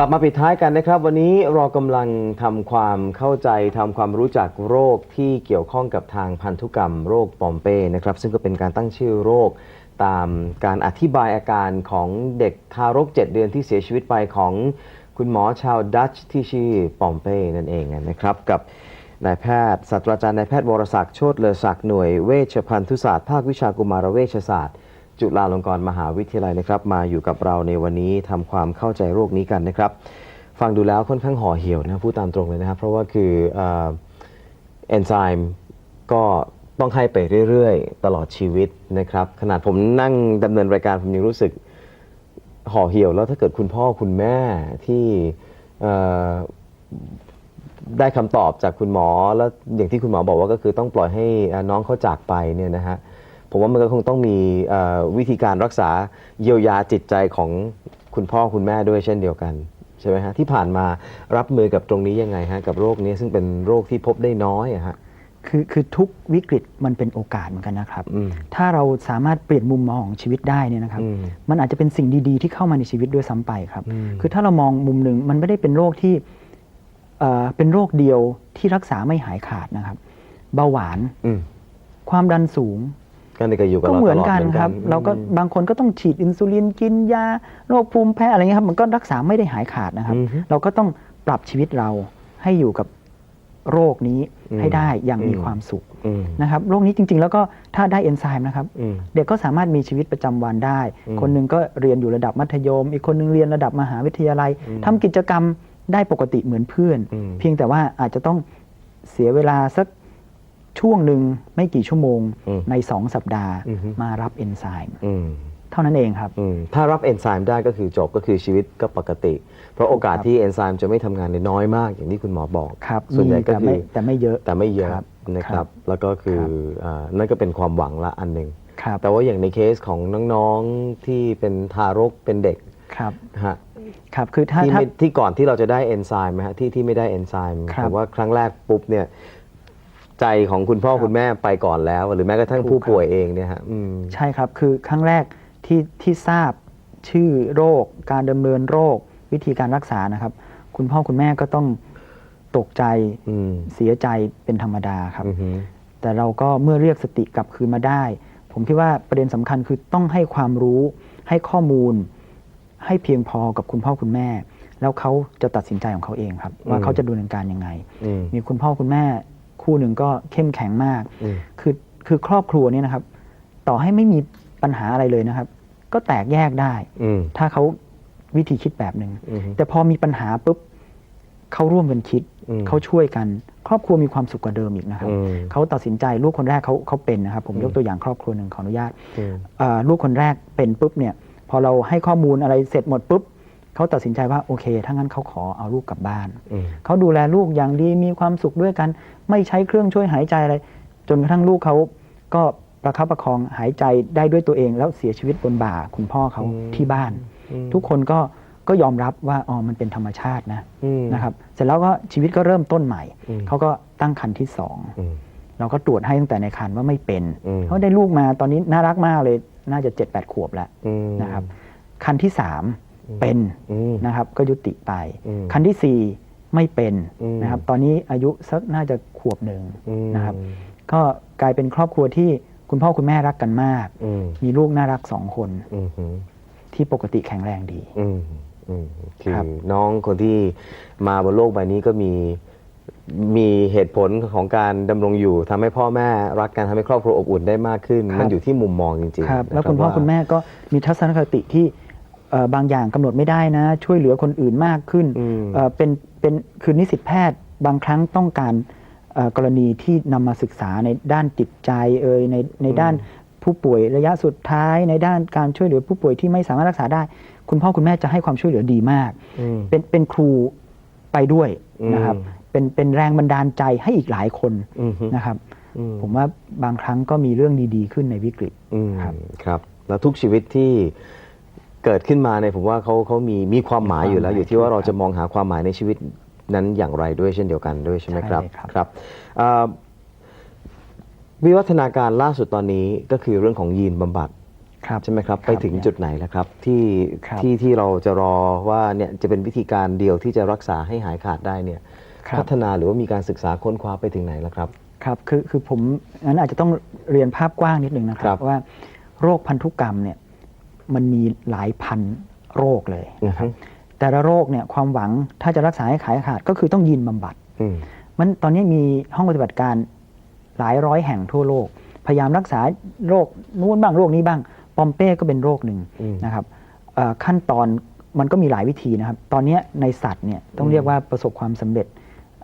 ลับมาปิดท้ายกันนะครับ วันนี้เรากำลังทำความเข้าใจทำความรู้จักโรคที่เกี่ยวข้องกับทางพันธุกรรมโรคปอมเป้นะครับ ซึ่งก็เป็นการตั้งชื่อโรคตามการอธิบายอาการของเด็กทารก 7 เดือนที่เสียชีวิตไปของคุณหมอชาวดัตช์ที่ชื่อปอมเป้นั่นเองนะครับ กับนายแพทย์ศาสตราจารย์นายแพทย์วรศักดิ์โชติเลศักดิ์หน่วยเวชภัณฑุศาสตร์ภาควิชากุมารเวชศาสตร์ จุฬาลงกรณ์มหาวิทยาลัยนะครับ มาอยู่กับเราในวันนี้ทำความเข้าใจโรคนี้กันนะครับ ฟังดูแล้วค่อนข้างห่อเหี่ยวนะพูดตามตรงเลยนะครับ เพราะว่าคือเอเอนไซม์ก็ต้องให้ไปเรื่อยๆ ตลอดชีวิตนะครับ ขนาดผมนั่งดำเนินรายการผมยังรู้สึกห่อเหี่ยว แล้วถ้าเกิดคุณพ่อคุณแม่ที่ได้คำตอบจากคุณหมอแล้วอย่างที่คุณหมอบอกว่าก็คือต้องปล่อยให้น้องเขาจากไปเนี่ยนะฮะ ผมว่ามันก็คงต้องมีเอ่อวิธีการรักษาเยียวยาจิตใจของคุณพ่อคุณแม่ด้วยเช่นเดียวกันใช่ไหมฮะที่ผ่านมารับมือกับตรงนี้ยังไงฮะกับโรคนี้ซึ่งเป็นโรคที่พบได้น้อยอะฮะคือคือทุกวิกฤตมันเป็นโอกาสเหมือนกันนะครับอืมถ้าเราสามารถเปลี่ยนมุมมองของชีวิตได้เนี่ยนะครับอืมมันอาจจะเป็นสิ่งดีๆ ที่เข้ามาในชีวิตด้วยซ้ำไปครับอืมคือถ้าเรามองมุมหนึ่งมันไม่ได้เป็นโรคที่เอ่อเป็นโรคเดียวที่รักษาไม่หายขาดนะครับ เบาหวานอืมความดันสูง ก็ในก็อยู่กับก็เราเหมืตอนลอดกันเหมือนคกัรันบเราก็อืมบางคนก็ต้องฉีดอินซูลินกินยาโรคภูมิแพ้อะไรเงี้ยครับมันก็รักษาไม่ได้หายขาดนะครับ อือฮึเราก็ต้องปรับชีวิตเราให้อยู่กับโรคนี้อืมให้ได้อย่างมีอืม ความสุขอืมนะครับโรคนี้จริง ๆ แล้วก็ถ้าได้เอนไซม์นะครับ อืม เด็กก็สามารถมีชีวิตประจำวันได้ อืมคนหนึ่งก็เรียนอยู่ระดับมัธยม อีกคนหนึงเรียนระดับมหาวิทยาลัยอืมทำกิจกรรมได้ปกติเหมือนเพื่อน อืมเพียงแต่ว่าอาจจะต้องเสียเวลาสัก ช่วงหนึ่งไม่กี่ชั่วโมงอืมใน 2 สัปดาห์อือฮึมารับเอนไซม์อืมเท่านั้นเองครับอืมถ้ารับเอนไซม์ได้ก็คือจบก็คือชีวิตก็ปกติ เพราะโอกาสครับที่เอนไซม์จะไม่ทำงานในยน้อยมากอย่างที่คุณหมอบอกครับส่วนใหญ่มีก็แต่คืไม่อแต่ไม่เยอะแต่ไม่เยอะครับนะคครัรับบแล้วก็คืออ่านั่นก็เป็นความหวังละอันหนึ่งครับแต่ว่าอย่างในเคสของน้องๆที่เป็นทารกเป็นเด็กครับนะฮะครับคือถ้าที่ถ้าไม่ที่ก่อนที่เราจะได้เอนไซม์ไหมฮะที่ที่ไม่ได้เอนไซม์ครับแต่ว่าครั้งแรกปุ๊บเนี่ย ใจของคุณพ่อครับคุณแม่ไปก่อนแล้ว หรือแม้กระทั่งถูกผู้ครับป่วยเองเนี่ยฮะอืมใช่ครับคือครั้งแรกที่ที่ทราบชื่อโรค การดำเนินโรค วิธีการรักษานะครับ คุณพ่อคุณแม่ก็ต้องตกใจอืมเสียใจเป็นธรรมดาครับอือฮึแต่เราก็เมื่อเรียกสติกลับคืนมาได้ ผมคิดว่าประเด็นสำคัญคือต้องให้ความรู้ให้ข้อมูล ให้เพียงพอกับคุณพ่อคุณแม่ แล้วเขาจะตัดสินใจของเขาเองครับ ว่าเขาจะดำเนินการยังไงอืมมีคุณพ่อคุณแม่ คู่หนึ่งก็เข้มแข็งมากอืมคือคือครอบครัวเนี่ยนะครับ ต่อให้ไม่มีปัญหาอะไรเลยนะครับ ก็แตกแยกได้อืมถ้าเขาวิธีคิดแบบหนึ่งอือฮึแต่พอมีปัญหาปุ๊บเขาร่วมกันคิดอืมเขาช่วยกัน ครอบครัวมีความสุขกว่าเดิมอีกนะครับอืมเขาตัดสินใจลูกคนแรกเขาเขาเป็นนะครับ ผมอืมยกตัวอย่างครอบครัวหนึ่งขออนุญาตอืมอ่าลูกคนแรกเป็นปุ๊บเนี่ย พอเราให้ข้อมูลอะไรเสร็จหมดปุ๊บ เขาตัดสินใจว่าโอเค ถ้างั้นเขาขอเอาลูกกลับบ้านอืมเขาดูแลลูกอย่างดีมีความสุขด้วยกัน ไม่ใช้เครื่องช่วยหายใจอะไร จนกระทั่งลูกเขาก็ประคับประคองหายใจได้ด้วยตัวเอง แล้วเสียชีวิตบนบ่าคุณพ่อเขาอืมที่บ้านอืมทุกคนก็ก็ยอมรับว่าอ๋อมันเป็นธรรมชาตินะอืมนะครับ เสร็จแล้วก็ชีวิตก็เริ่มต้นใหม่อืมเขาก็ตั้งครรภ์ที่สองอืมเราก็ตรวจให้ตั้งแต่ในครรภ์ว่าไม่เป็นอืมเขาได้ลูกมาตอนนี้น่ารักมากเลยน่าจะเจ็ดแปดขวบแล้วอืมนะครับ คันที่สาม เป็นอืมนะครับก็ยุติไปอืมคันที่สี่ไม่เป็นอืมนะครับตอนนี้อายุสักน่าจะขวบหนึ่งอืมนะครับก็กลายเป็นครอบครัวที่คุณพ่อคุณแม่รักกันมากอืมมีลูกน่ารักสองคนอืมอืมที่ปกติแข็งแรงดีอืมอืมคือครับน้องคนที่มาบนโลกใบนี้ก็มีมีเหตุผลของการดำรงอยู่ทำให้พ่อแม่รักกันทำให้ครอบครัวอบอุ่นได้มากขึ้นครับมันอยู่ที่มุมมองจริงๆครับนะแล้วคุณพ่อว่าคุณแม่ก็มีทัศนคติที่เอ่อ บางอย่างกำหนดไม่ได้นะ ช่วยเหลือคนอื่นมากขึ้นอืมเอ่อเป็นเป็นคือนิสิตแพทย์บางครั้งต้องการเอ่อกรณีที่นำมาศึกษาในด้านจิตใจเอ่ยในในด้านผู้ป่วยระยะสุดท้ายในด้านการช่วยเหลือผู้ป่วยที่ไม่สามารถรักษาได้ คุณพ่อคุณแม่จะให้ความช่วยเหลือดีมากอืมเป็นเป็นครูไปด้วยนะครับอืมเป็นเป็นแรงบันดาลใจให้อีกหลายคนอืมนะครับอืมผมว่าบางครั้งก็มีเรื่องดี ๆ ขึ้นในวิกฤตอืมครับครับ แล้วทุกชีวิตที่ เกิดขึ้นมาเนี่ยผมว่าเขาเขามีมีความหมายอยู่แล้วมีความหมายอยู่ที่ว่าเราครับจะมองหาความหมายในชีวิตนั้นอย่างไรด้วยเช่นเดียวกันด้วยใช่ไหมครับใช่เลยครับ ครับเอ่อวิวัฒนาการล่าสุดตอนนี้ก็คือเรื่องของยีนบำบัด ครับ ใช่ไหมครับครับไปถึงจุดไหนแล้วครับที่ครับที่ที่เราจะรอว่าเนี่ยจะเป็นวิธีการเดียวที่จะรักษาให้หายขาดได้เนี่ยครับ พัฒนาหรือว่ามีการศึกษาค้นคว้าไปถึงไหนแล้วครับ ครับคือคือผมงั้นอาจจะต้องเรียนภาพกว้างนิดนึงนะคครัรับบว่าโรคพันธุกรรมเนี่ย มันมีหลายพันโรคเลย นะครับอือฮึแต่ละโรคเนี่ยความหวังถ้าจะรักษาให้ขายขาดก็คือต้องยีนบำบัด อืมมันตอนนี้มีห้องปฏิบัติการหลายร้อยแห่งทั่วโลก พยายามรักษาโรคนู้นบ้างโรคนี้บ้าง ปอมเป้ก็เป็นโรคหนึ่งอืม นะครับเอ่อขั้นตอนมันก็มีหลายวิธีนะครับ ตอนนี้ในสัตว์เนี่ยต้องเรียกว่าประสบความสำเร็จ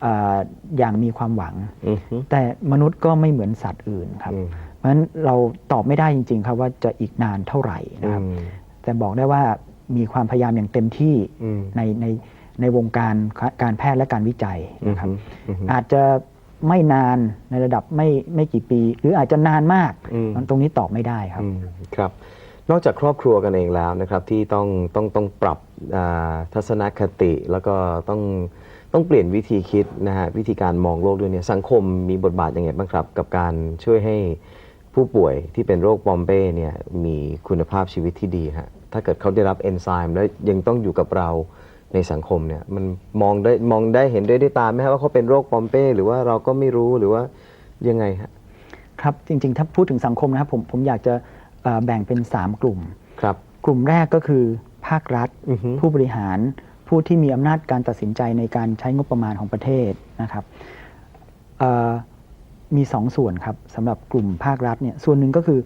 เอ่ออย่างมีความหวัง อืมแต่มนุษย์ก็ไม่เหมือนสัตว์อื่นครับ อืม เพราะฉะนั้นเราตอบไม่ได้จริง ๆ ครับว่าจะอีกนานเท่าไหร่นะครับอืมแต่บอกได้ว่ามีความพยายามอย่างเต็มที่อืมในในในวงการการแพทย์และการวิจัยนะครับอืมอืมอาจจะไม่นานในระดับไม่ไม่กี่ปี หรืออาจจะนานมากอืมมันตรงนี้ตอบไม่ได้ครับอืมครับนอกจากครอบครัวกันเองแล้วนะครับที่ต้องต้องต้องปรับอ่าทัศนคติ แล้วก็ต้องต้องเปลี่ยนวิธีคิดนะฮะวิธีการมองโลกด้วยเนี่ยสังคมมีบทบาทยังไงบ้างครับ กับการช่วยให้ ผู้ป่วยที่เป็นโรคปอมเป้เนี่ยมีคุณภาพชีวิตที่ดีฮะถ้าเกิดเขาได้รับเอนไซม์แล้วยังต้องอยู่กับเราในสังคมเนี่ยมันมองได้มองได้เห็นด้วยด้วยตาไหมฮะว่าเขาเป็นโรคปอมเป้ หรือว่าเราก็ไม่รู้หรือว่ายังไงฮะครับจริงๆ ถ้าพูดถึงสังคมนะครับผมผมอยากจะเอ่อแบ่งเป็น 3 กลุ่ม ครับ กลุ่มแรกก็คือภาครัฐ อือฮึ ผู้บริหารผู้ที่มีอำนาจการตัดสินใจในการใช้งบประมาณของประเทศนะครับเอ่อ มีสองส่วนครับสำหรับกลุ่มภาครัฐเนี่ยส่วนหนึ่งก็คือ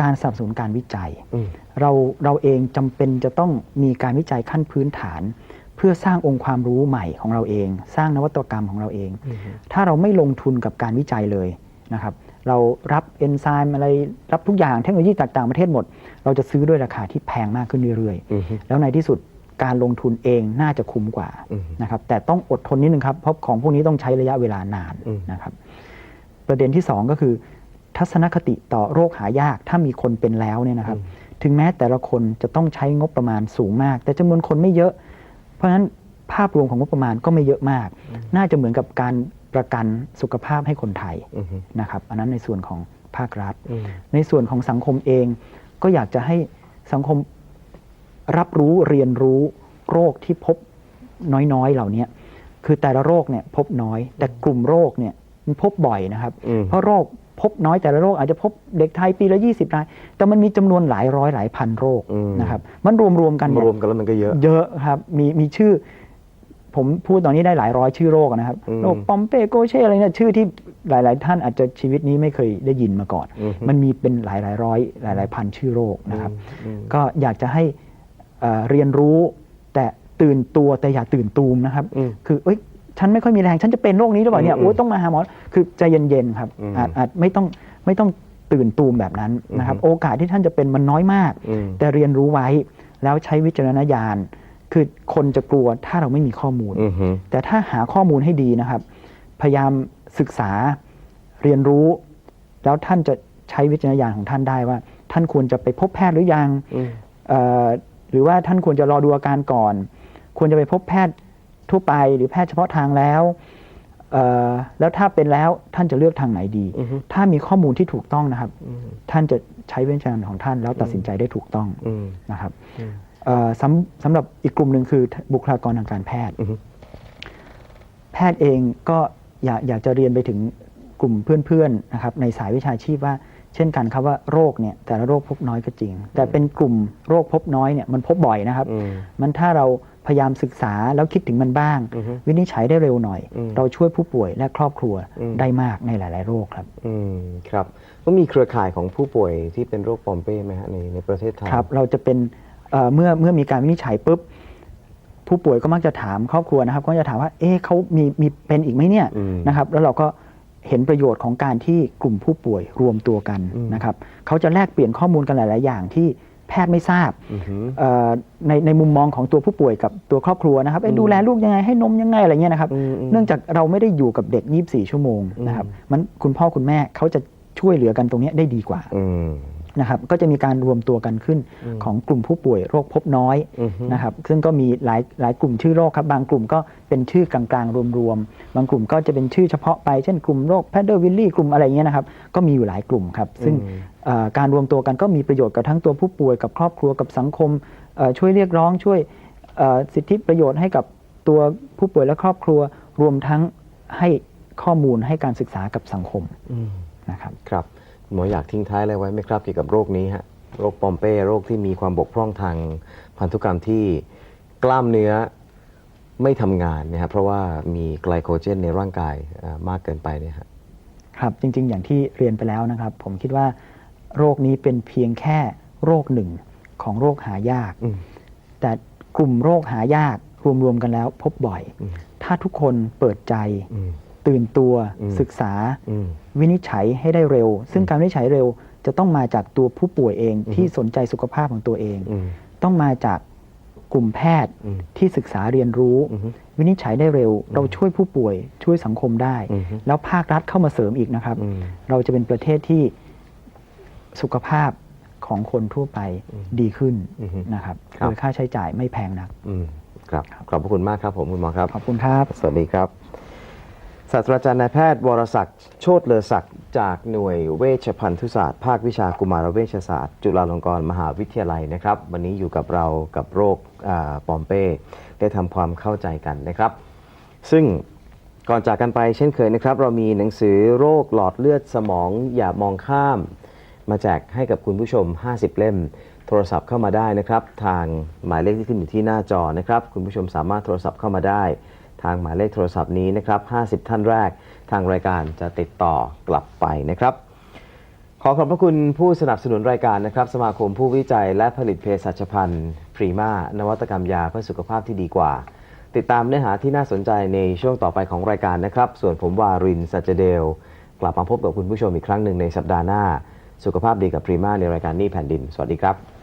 การสนับสนุนการวิจัยอืมเราเราเองจำเป็นจะต้องมีการวิจัยขั้นพื้นฐาน เพื่อสร้างองค์ความรู้ใหม่ของเราเอง สร้างนวัตกรรมของเราเอง ถ้าเราไม่ลงทุนกับการวิจัยเลยนะครับเรารับเอนไซม์อะไรรับทุกอย่างเทคโนโลยีจากต่างประเทศหมด เราจะซื้อด้วยราคาที่แพงมากขึ้นเรื่อยอือฮึๆแล้วในที่สุดการลงทุนเองน่าจะคุ้มกว่าอืมนะครับแต่ต้องอดทนนิดนึงครับเพราะของพวกนี้ต้องใช้ระยะเวลานานอืมนะครับ ประเด็นที่ 2 ก็คือ ทัศนคติต่อโรคหายากถ้ามีคนเป็นแล้วเนี่ยนะครับ ถึงแม้แต่ละคนจะต้องใช้งบประมาณสูงมาก แต่จำนวนคนไม่เยอะ เพราะฉะนั้นภาพรวมของงบประมาณก็ไม่เยอะมาก น่าจะเหมือนกับการประกันสุขภาพให้คนไทยอือฮึนะครับ อันนั้นในส่วนของภาครัฐอืมในส่วนของสังคมเอง ก็อยากจะให้สังคมรับรู้เรียนรู้โรคที่พบน้อยๆ เหล่านี้คือแต่ละโรคเนี่ยพบน้อย แต่กลุ่มโรคเนี่ย มันพบบ่อยนะครับ อืม เพราะโรคพบน้อยแต่ละโรคอาจจะพบเด็กไทยปีละ 20ราย แต่มันมีจำนวนหลายร้อยหลายพันโรคอืม นะครับ มันรวมๆกันมาเนี่ย รวมกันแล้วมันก็เยอะ เยอะครับ มีมีชื่อ ผมพูดตอนนี้ได้หลายร้อยชื่อโรคนะครับ อืมโรคปอมเปโกเช่อะไรเนี่ยชื่อที่หลาย ๆ ท่านอาจจะชีวิตนี้ไม่เคยได้ยินมาก่อน อือฮึ มันมีเป็นหลายหลายร้อยหลายหลายพันชื่อโรคนะครับ อืม ก็อยากจะให้เอ่อเรียนรู้แต่ตื่นตัวแต่อย่าตื่นตูมนะครับ อืมคือเอ้ย ฉันไม่ค่อยมีแรงฉันจะเป็นโรคนี้หรือเปล่าเนี่ยอืมโอ้ยต้องมาหาหมอคือใจเย็นๆครับอืมอาจอาจไม่ต้องไม่ต้องตื่นตูมแบบนั้นนะครับอืมโอกาสที่ท่านจะเป็นมันน้อยมากอืมแต่เรียนรู้ไว้แล้วใช้วิจารณญาณ คือคนจะกลัวถ้าเราไม่มีข้อมูลอือฮึแต่ถ้าหาข้อมูลให้ดีนะครับ พยายามศึกษาเรียนรู้ แล้วท่านจะใช้วิจารณญาณของท่านได้ว่า ท่านควรจะไปพบแพทย์หรือยังอืมเอ่อหรือว่าท่านควรจะรอดูอาการก่อน ควรจะไปพบแพทย์ ทั่วไป หรือแพทย์เฉพาะทางแล้วเอ่อแล้วถ้าเป็นแล้วท่านจะเลือกทางไหนดีอือฮึถ้ามีข้อมูลที่ถูกต้องนะครับอืมท่านจะใช้วิจารณญาณของท่าน แล้วตัดสินใจได้ถูกต้องอืมนะครับอืมเอ่อสำสำหรับอีกกลุ่มหนึ่งคือบุคลากรทางการแพทย์อือฮึแพทย์เองก็อยากอยากจะเรียนไปถึงกลุ่มเพื่อนๆนะครับในสายวิชาชีพว่า เช่นกันครับว่าโรคเนี่ยแต่ละโรคพบน้อยก็จริง แต่เป็นกลุ่มโรคพบน้อยเนี่ยมันพบบ่อยนะครับอืมมันถ้าเรา พยายามศึกษาแล้วคิดถึงมันบ้างอือฮึวินิจฉัยได้เร็วหน่อยอืมเราช่วยผู้ป่วยและครอบครัวอืมได้มากในหลาย ๆ โรคครับอืมครับก็มีเครือข่ายของผู้ป่วยที่เป็นโรคปอมเป้ไหมฮะในในประเทศไทยครับ เราจะเป็นเอ่อเมื่อเมื่อมีการวินิจฉัยปุ๊บผู้ป่วยก็มักจะถามครอบครัวนะครับ ก็จะถามว่า เอ๊ะเขามีมีเป็นอีกไหมเนี่ยอืมนะครับ แล้วเราก็เห็นประโยชน์ของการที่กลุ่มผู้ป่วยรวมตัวกันอืมนะครับเขาจะแลกเปลี่ยนข้อมูลกันหลาย ๆ อย่างที่ แพทย์ไม่ทราบอือฮึเอ่อในในมุมมองของตัวผู้ป่วยกับตัวครอบครัวนะครับเอ๊ะอืมดูแลลูกยังไงให้นมยังไงอะไรเงี้ยนะครับอืมอืมเนื่องจากเราไม่ได้อยู่กับเด็ก 24 ชั่วโมงนะครับมันคุณพ่อคุณแม่เขาจะช่วยเหลือกันตรงเนี้ยได้ดีกว่า อืม นะครับก็จะมีการรวมตัวกันขึ้นของกลุ่มผู้ป่วยโรคพบน้อยอือฮึนะครับซึ่งก็มีหลายหลายกลุ่มชื่อโรคครับบางกลุ่มก็เป็นชื่อกลางๆรวมๆบางกลุ่มก็จะเป็นชื่อเฉพาะไปเช่นกลุ่มโรคแพดเดอร์วิลลี่กลุ่มอะไรเงี้ยนะครับก็มีอยู่หลายกลุ่มครับ ซึ่งอืมเอ่อการรวมตัวกันก็มีประโยชน์กับทั้งตัวผู้ป่วยกับครอบครัวกับสังคมเอ่อช่วยเรียกร้องช่วยเอ่อสิทธิประโยชน์ให้กับตัวผู้ป่วยและครอบครัวรวมทั้งให้ข้อมูลให้การศึกษากับสังคมอืมนะครับครับ หมออยากทิ้งท้ายอะไรไว้ไหมครับเกี่ยวกับโรคนี้ฮะโรคปอมเป้โรคที่มีความบกพร่องทางพันธุกรรมที่กล้ามเนื้อไม่ทำงานนะครับเพราะว่ามีไกลโคเจนในร่างกายเอ่อมากเกินไปเนี่ยฮะ ครับจริงๆ อย่างที่เรียนไปแล้วนะครับ ผมคิดว่าโรคนี้เป็นเพียงแค่โรคหนึ่งของโรคหายาก อืมแต่กลุ่มโรคหายากรวมๆกันแล้วพบบ่อย อืม ถ้าทุกคนเปิดใจอืม ตื่นตัวอืมศึกษาอืมวินิจฉัยให้ได้เร็ว ซึ่งการวินิจฉัยเร็วจะต้องมาจากตัวผู้ป่วยเองอืมที่สนใจสุขภาพของตัวเองอืมต้องมาจากกลุ่มแพทย์อืมที่ศึกษาเรียนรู้อืมวินิจฉัยได้เร็ว เราช่วยผู้ป่วยช่วยสังคมได้อืมแล้วภาครัฐเข้ามาเสริมอีกนะครับอืมเราจะเป็นประเทศที่สุขภาพของคนทั่วไปดีขึ้นอืมนะครับครับโดยค่าใช้จ่ายไม่แพงนักอืมครับขอบพระคุณมากครับผมคุณหมอครับขอบคุณครับ สวัสดีครับ ศาสตราจารย์นายแพทย์วรศักดิ์โชติเลอศักดิ์จากหน่วยเวชพันธุศาสตร์ ภาควิชากุมารเวชศาสตร์ จุฬาลงกรณ์มหาวิทยาลัยนะครับ วันนี้อยู่กับเรากับโรคอปอมเป้ได้ทำความเข้าใจกันนะครับ ซึ่งก่อนจากกันไปเช่นเคยนะครับ เรามีหนังสือโรคหลอดเลือดสมองอย่ามองข้าม มาแจกให้กับคุณผู้ชม 50 เล่ม โทรศัพท์เข้ามาได้นะครับ ทางหมายเลขที่ขึ้นอยู่ที่หน้าจอนะครับ คุณผู้ชมสามารถโทรศัพท์เข้ามาได้ ทางหมายเลขโทรศัพท์นี้นะครับ 50 ท่านแรกทางรายการจะติดต่อกลับไปนะครับ ขอขอบพระคุณผู้สนับสนุนรายการนะครับ สมาคมผู้วิจัยและผลิตเภสัชพันธ์พรีมานวัตกรรมยาเพื่อสุขภาพที่ดีกว่า ติดตามเนื้อหาที่น่าสนใจในช่วงต่อไปของรายการนะครับ ส่วนผมวารินสัจเดล กลับมาพบกับคุณผู้ชมอีกครั้งหนึ่งในสัปดาห์หน้า สุขภาพดีกับพรีมาในรายการนี่แผ่นดิน สวัสดีครับ